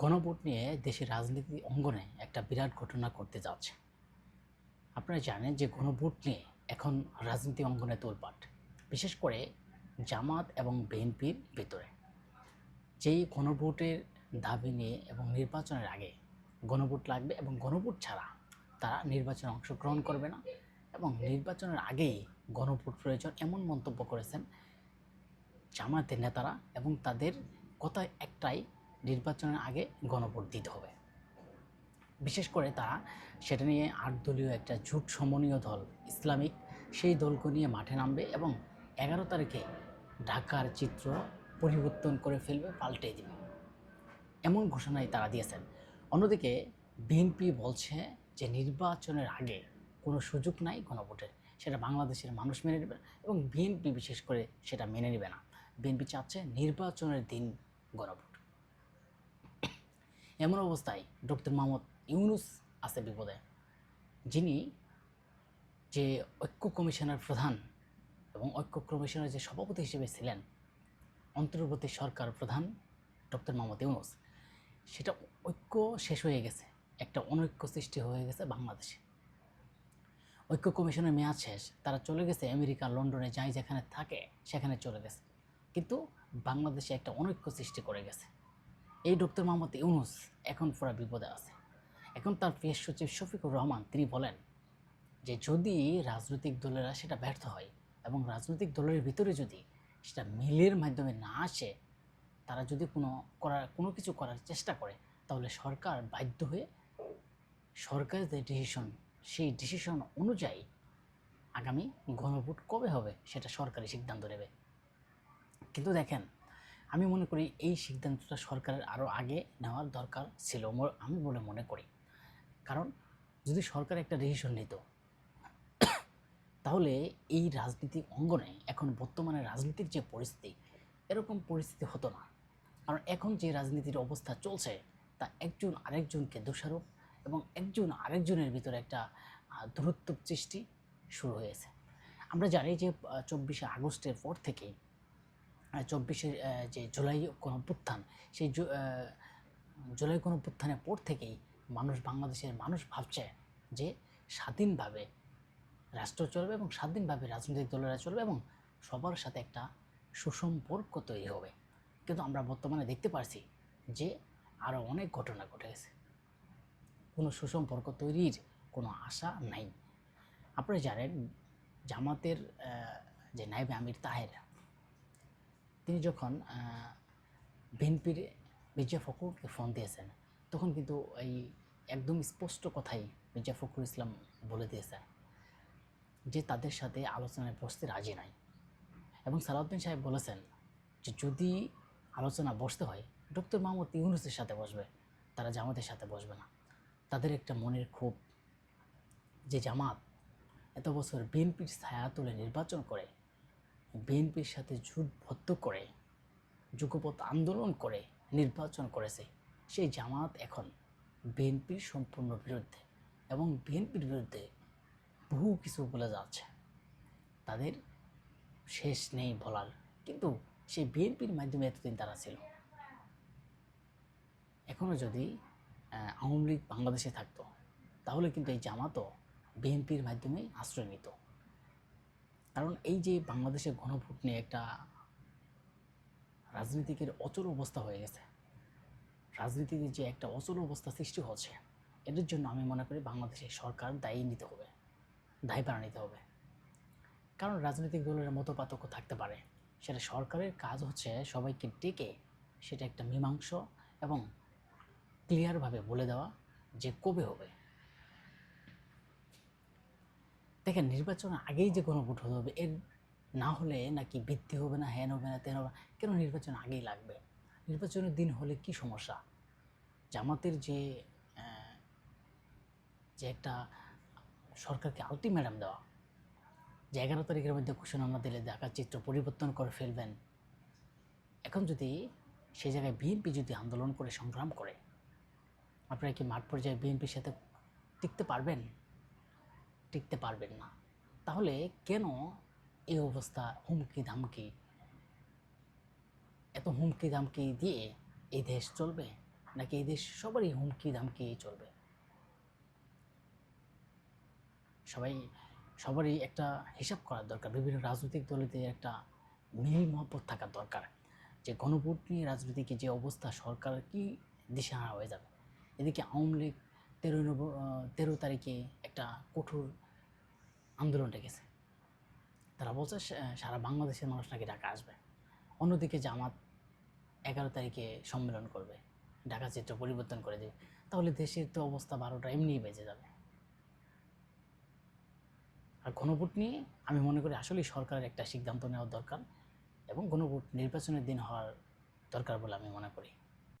গণভোট নিয়ে দেশের রাজনীতি অঙ্গনে একটা বিরাট ঘটনা করতে যাচ্ছে। আপনারা জানেন যে গণভোট নিয়ে এখন রাজনীতি অঙ্গনে তোলপাট, বিশেষ করে জামাত এবং বিএনপির ভিতরে। যেই গণভোটের দাবি নিয়ে এবং নির্বাচনের আগে গণভোট লাগবে এবং গণভোট ছাড়া তারা নির্বাচনে অংশগ্রহণ করবে না এবং নির্বাচনের আগেই গণভোট প্রয়োজন এমন মন্তব্য করেছেন জামাতের নেতারা এবং তাদের কথা একটাই নির্বাচনের আগে গণভোট দিতে হবে। বিশেষ করে তারা সেটা নিয়ে আট দলীয় একটা জোট সমনীয় দল ইসলামিক, সেই দলকে নিয়ে মাঠে নামবে এবং এগারো তারিখে ঢাকার চিত্র পরিবর্তন করে ফেলবে, পাল্টে দেবে। এমন ঘোষণাই তারা দিয়েছেন। অন্যদিকে বিএনপি বলছে যে নির্বাচনের আগে কোনো সুযোগ নাই গণভোটের, সেটা বাংলাদেশের মানুষ মেনে নেবে এবং বিএনপি বিশেষ করে সেটা মেনে নেবে না। বিএনপি চাচ্ছে নির্বাচনের দিন গণভোট। এমন অবস্থায় ডক্টর মোহাম্মদ ইউনুস আছে বিপদে, যিনি যে ঐক্য কমিশনের প্রধান এবং ঐক্য কমিশনের যে সভাপতি হিসেবে ছিলেন, অন্তর্বর্তী সরকার প্রধান ডক্টর মোহাম্মদ ইউনুস, সেটা ঐক্য শেষ হয়ে গেছে, একটা অনৈক্য সৃষ্টি হয়ে গেছে বাংলাদেশে। ঐক্য কমিশনের মেয়াদ শেষ, তারা চলে গেছে আমেরিকা, লন্ডনে, যাই যেখানে থাকে সেখানে চলে গেছে। কিন্তু বাংলাদেশে একটা অনৈক্য সৃষ্টি করে গেছে। এই ডক্টর মোহাম্মদ ইউনুস এখন পুরো বিপদে আছে। এখন তার প্রেস সচিব শফিকুর রহমান, তিনি বলেন যে যদি রাজনৈতিক দলেরা সেটা ব্যর্থ হয় এবং রাজনৈতিক দলের ভিতরে যদি সেটা মিলের মাধ্যমে না আসে, তারা যদি কোনো করার, কোনো কিছু করার চেষ্টা করে, তাহলে সরকার বাধ্য হয়ে সরকারের যে ডিসিশন সেই ডিসিশন অনুযায়ী আগামী গণভোট কবে হবে সেটা সরকারি সিদ্ধান্ত নেবে। কিন্তু দেখেন আমি মনে করি এই সিদ্ধান্তটা সরকারের আরও আগে নেওয়ার দরকার ছিল আমি বলে মনে করি। কারণ যদি সরকার একটা ডিসিশন নিত, তাহলে এই রাজনীতিক অঙ্গনে এখন বর্তমানে রাজনীতির যে পরিস্থিতি, এরকম পরিস্থিতি হতো না। কারণ এখন যে রাজনীতির অবস্থা চলছে, তা একজন আরেকজনকে দোষারোপ এবং একজন আরেকজনের ভিতরে একটা দূরত্ব সৃষ্টি শুরু হয়েছে। আমরা জানি যে চব্বিশে আগস্টের পর থেকেই চব্বিশের যে জুলাই গণপুত্থান সেই জুলাই গণপুত্থানের পর থেকেই মানুষ, বাংলাদেশের মানুষ ভাবছে যে স্বাধীনভাবে রাষ্ট্র চলবে এবং স্বাধীনভাবে রাজনৈতিক দলেরা চলবে এবং সবার সাথে একটা সুসম্পর্ক তৈরি হবে। কিন্তু আমরা বর্তমানে দেখতে পারছি যে আরও অনেক ঘটনা ঘটে গেছে। কোনো সুসম্পর্ক তৈরির কোনো আশা নাই। আপনারা জানেন জামাতের যে নাইবে আমির তাহের তিনি যখন বিএনপির মির্জা ফখরুলকে ফোন দিয়েছেন, তখন কিন্তু এই একদম স্পষ্ট কথাই মির্জা ফখরুল ইসলাম বলে দিয়েছেন যে তাদের সাথে আলোচনায় বসতে রাজি নাই। এবং সালাউদ্দিন সাহেব বলেছেন যে যদি আলোচনা বসতে হয়, ডক্টর মাহমুদ ইউনুসের সাথে বসবে, তারা জামাতের সাথে বসবে না। তাদের একটা মনের ক্ষোভ যে জামাত এত বছর বিএনপির ছায়া তুলে নির্বাচন করে বিএনপির সাথে জোটবদ্ধ করে যুগপথ আন্দোলন করে, নির্বাচন করেছে, সেই জামাত এখন বিএনপির সম্পূর্ণ বিরুদ্ধে এবং বিএনপির বিরুদ্ধে বহু কিছু বলে যাচ্ছে। তাদের শেষ নেই বলার, কিন্তু সেই বিএনপির মাধ্যমে এতদিন তারা ছিল। এখনও যদি আওয়ামী লীগ বাংলাদেশে থাকতো, তাহলে কিন্তু এই জামাতও বিএনপির মাধ্যমেই আশ্রয় নিত। কারণ এই যে বাংলাদেশের গণভোট নিয়ে একটা রাজনীতিকের অচল অবস্থা হয়ে গেছে। রাজনীতিতে যে একটা অচল অবস্থা সৃষ্টি হচ্ছে এটার জন্য আমি মনে করি বাংলাদেশের সরকার দায়ী নিতে হবে দায়ভার নিতে হবে। কারণ রাজনৈতিক দলের মতো পার্থক্য থাকতে পারে। সেটা সরকারের কাজ হচ্ছে সবাইকে ডেকে সেটা একটা মীমাংস এবং ক্লিয়ারভাবে বলে দেওয়া যে কবে হবে। দেখেন নির্বাচনের আগেই যে কোনো ভোট হতে হবে, এর না হলে নাকি বৃদ্ধি হবে না, হ্যান হবে না তেন হবে না, কেন নির্বাচন আগেই লাগবে? নির্বাচনের দিন হলে কি সমস্যা? জামাতের যে যে একটা সরকারকে আলটিমেটাম দেওয়া, যে এগারো তারিখের মধ্যে ঘোষণা না দিলে ঢাকার চিত্র পরিবর্তন করে ফেলবেন, এখন যদি সেই জায়গায় বিএনপি যদি আন্দোলন করে, সংগ্রাম করে, আপনারা কি মাঠ পর্যায়ে বিএনপির সাথে টিকতে পারবেন? টিকতে পারবেন না। তাহলে কেন এই অবস্থা হুমকি ধামকি? এত হুমকি ধামকি দিয়ে এই দেশ চলবে? নাকি এই দেশ সবারই হুমকি ধামকি চলবে? সবাই, সবারই একটা হিসাব করার দরকার। বিভিন্ন রাজনৈতিক দলেতে একটা মিল মহব্বত থাকার দরকার। যে গণভোট নিয়ে রাজনীতিকে যে অবস্থা সরকার কি দিশাহারা হয়ে যাবে? এদিকে আওয়ামী লীগ তেরোই নভ তেরো তারিখে একটা কঠোর আন্দোলন ডেকেছে তারা বলছে সারা বাংলাদেশের মানুষ নাকি ঢাকা আসবে। অন্যদিকে জামাত এগারো তারিখে সম্মেলন করবে, ঢাকা চিত্র পরিবর্তন করে দেবে। তাহলে দেশের তো অবস্থা বারোটা এমনিই বেজে যাবে। আর গণভোট নিয়ে আমি মনে করি আসলেই সরকারের একটা সিদ্ধান্ত নেওয়া দরকার এবং গণভোট নির্বাচনের দিন হওয়ার দরকার বলে আমি মনে করি।